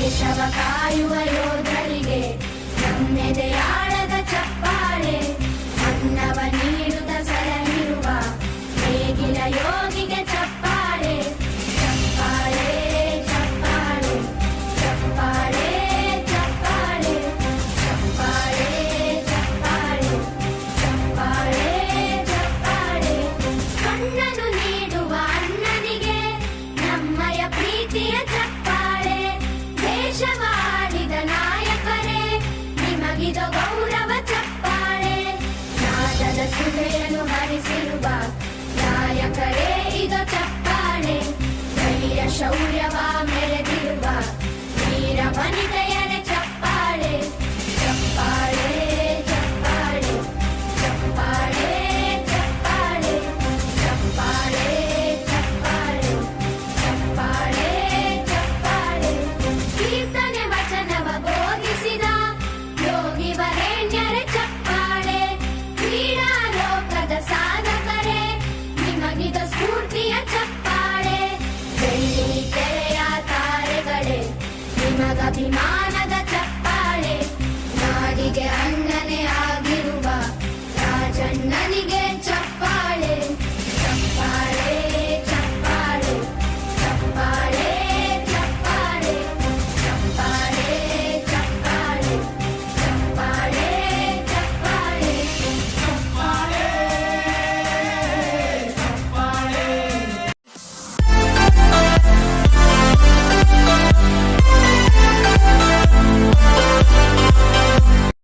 ದೇಶವ ಕಾಯುವ ಯೋಧರಿಗೆ ನಮ್ಮೆದೆಯಾಳದ ಚಪ್ಪಾಳೆ. ಅನ್ನವ ನೀಡುತ್ತ ಸಲಹಿರುವ ಹೇಗಿನ ಯೋಗಿಗೆ ಚಪ್ಪಾಳೆ. ಚಪ್ಪಾಳೆ ಚಪ್ಪಾಳೆ ಚಪ್ಪಾಳೆ ಚಪ್ಪಾಳೆ. ಚಪ್ಪಾಳೆ ಚಪ್ಪಾಳೆ ಚಪ್ಪಾಳೆ ಚಪ್ಪಾಳೆ. ಕಣ್ಣನು ನೀಡುವ ಅಣ್ಣನಿಗೆ ನಮ್ಮಯ ಪ್ರೀತಿಯ शौर्यवा Abhimana